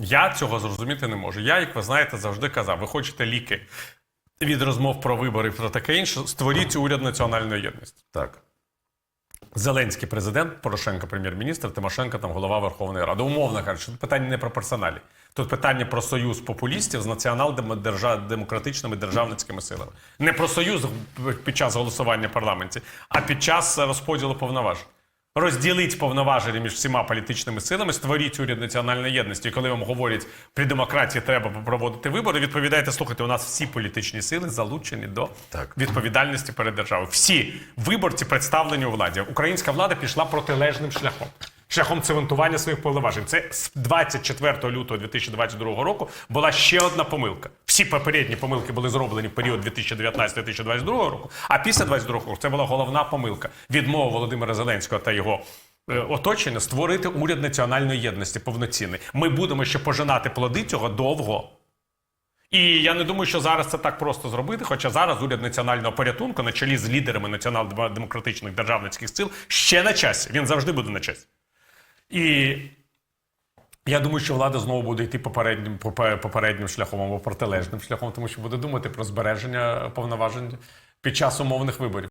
Я цього зрозуміти не можу. Я, як ви знаєте, завжди казав: ви хочете ліки від розмов про вибори про таке інше, створіть уряд національної єдності. Так. Зеленський президент, Порошенко прем'єр-міністр, Тимошенко там голова Верховної Ради. Умовно кажучи, тут питання не про персоналі. Тут питання про союз популістів з націонал-демократичними державницькими силами. Не про союз під час голосування в парламенті, а під час розподілу повноважень. Розділіть повноваження між всіма політичними силами, створіть уряд національної єдності. І коли вам говорять, при демократії треба проводити вибори, Відповідайте, слухайте, у нас всі політичні сили залучені до Так. відповідальності перед державою. Всі виборці представлені у владі. Українська влада пішла протилежним шляхом. Шляхом цементування своїх повноважень. Це з 24 лютого 2022 року була ще одна помилка. Всі попередні помилки були зроблені в період 2019-2022 року. А після 2022 року це була головна помилка. Відмова Володимира Зеленського та його е, оточення створити уряд національної єдності повноцінний. Ми будемо ще пожинати плоди цього довго. І я не думаю, що зараз це так просто зробити. Хоча зараз уряд національного порятунку на чолі з лідерами націонал-демократичних державницьких сил ще на часі. Він завжди буде на часі. І я думаю, що влада знову буде йти попереднім, попе- попереднім шляхом або протилежним шляхом, тому що буде думати про збереження повноважень під час умовних виборів.